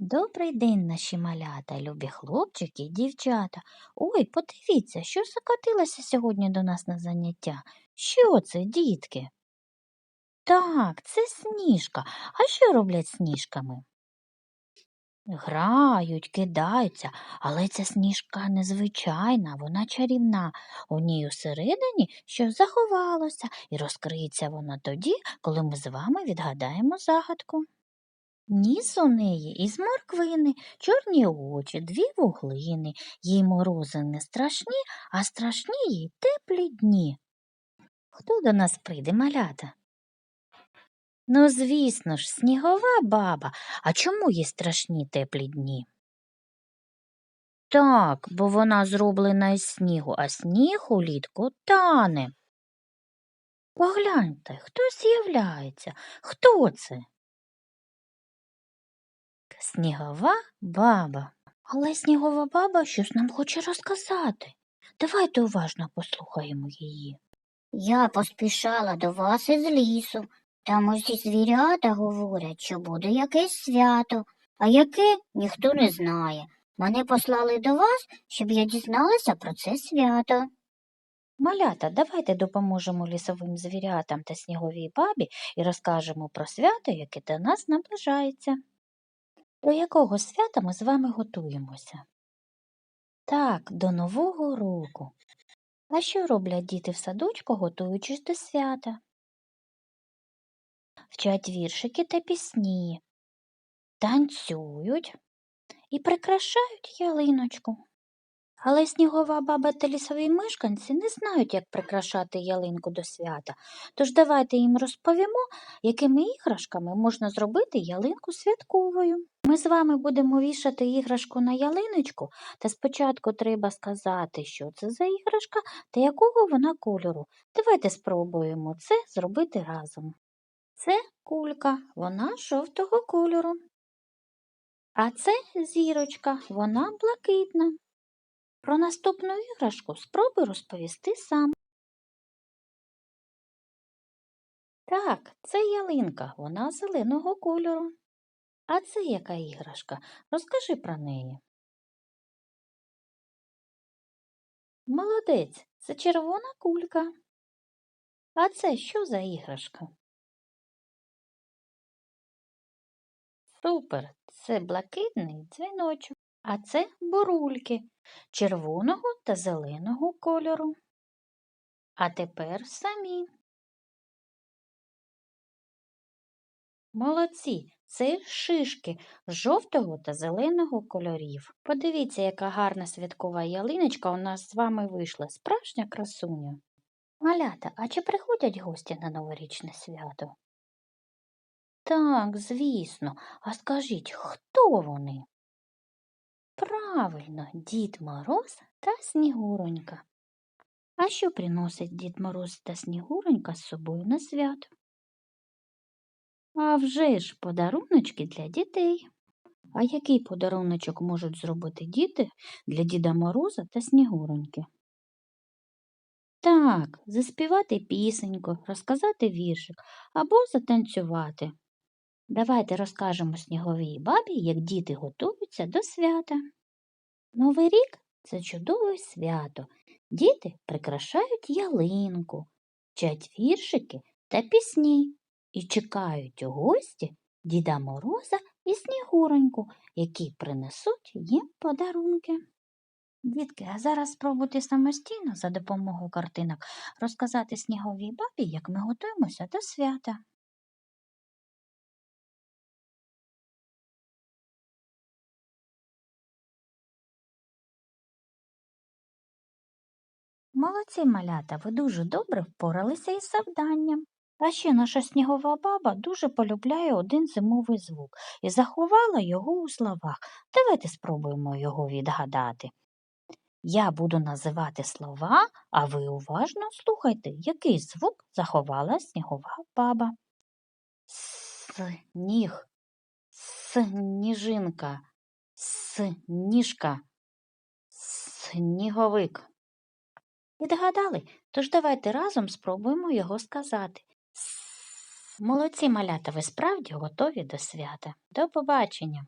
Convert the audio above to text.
Добрий день, наші малята, любі хлопчики і дівчата. Ой, подивіться, що закотилося сьогодні до нас на заняття. Що це, дітки? Так, це сніжка. А що роблять сніжками? Грають, кидаються, але ця сніжка незвичайна, вона чарівна. У ній усередині щось заховалося, і розкриється вона тоді, коли ми з вами відгадаємо загадку. Ніс у неї із морквини, чорні очі, дві вуглини, їй морози не страшні, а страшні їй теплі дні. Хто до нас прийде, малята? Ну, звісно ж, снігова баба. А чому їй страшні теплі дні? Так, бо вона зроблена із снігу, а сніг улітку тане. Погляньте, хто з'являється? Хто це? Снігова баба. Але снігова баба щось нам хоче розказати. Давайте уважно послухаємо її. Я поспішала до вас із лісу. Там усі звірята говорять, що буде якесь свято, а яке ніхто не знає. Мене послали до вас, щоб я дізналася про це свято. Малята, давайте допоможемо лісовим звірятам та сніговій бабі і розкажемо про свято, яке до нас наближається. До якого свята ми з вами готуємося? Так, до Нового року. А що роблять діти в садочку, готуючись до свята? Вчать віршики та пісні, танцюють і прикрашають ялиночку. Але снігова баба та лісові мешканці не знають, як прикрашати ялинку до свята, тож давайте їм розповімо, якими іграшками можна зробити ялинку святковою. Ми з вами будемо вішати іграшку на ялиночку, та спочатку треба сказати, що це за іграшка та якого вона кольору. Давайте спробуємо це зробити разом. Це кулька, вона жовтого кольору. А це зірочка, вона блакитна. Про наступну іграшку спробуй розповісти сам. Так, це ялинка, вона зеленого кольору. А це яка іграшка? Розкажи про неї. Молодець, це червона кулька. А це що за іграшка? Супер, це блакитний дзвіночок, а це бурульки червоного та зеленого кольору. А тепер самі. Молодці, це шишки жовтого та зеленого кольорів. Подивіться, яка гарна святкова ялиночка у нас з вами вийшла, справжня красуня. Малята, а чи приходять гості на новорічне свято? Так, звісно, а скажіть, хто вони? Правильно, Дід Мороз та Снігуронька. А що приносить Дід Мороз та Снігуронька з собою на свято? А вже ж подаруночки для дітей. А який подаруночок можуть зробити діти для Діда Мороза та Снігуроньки? Так, заспівати пісеньку, розказати віршик або затанцювати. Давайте розкажемо сніговій бабі, як діти готуються до свята. Новий рік це чудове свято. Діти прикрашають ялинку, вчать віршики та пісні і чекають у гості Діда Мороза і Снігуроньку, які принесуть їм подарунки. Дітки, а зараз спробуйте самостійно за допомогою картинок розказати сніговій бабі, як ми готуємося до свята. Молодці малята, ви дуже добре впоралися із завданням. А ще наша снігова баба дуже полюбляє один зимовий звук і заховала його у словах. Давайте спробуємо його відгадати. Я буду називати слова, а ви уважно слухайте, який звук заховала снігова баба. Сніг, сніжинка, сніжка, сніговик. Відгадали? Тож давайте разом спробуємо його сказати. Молодці малята, ви справді готові до свята. До побачення!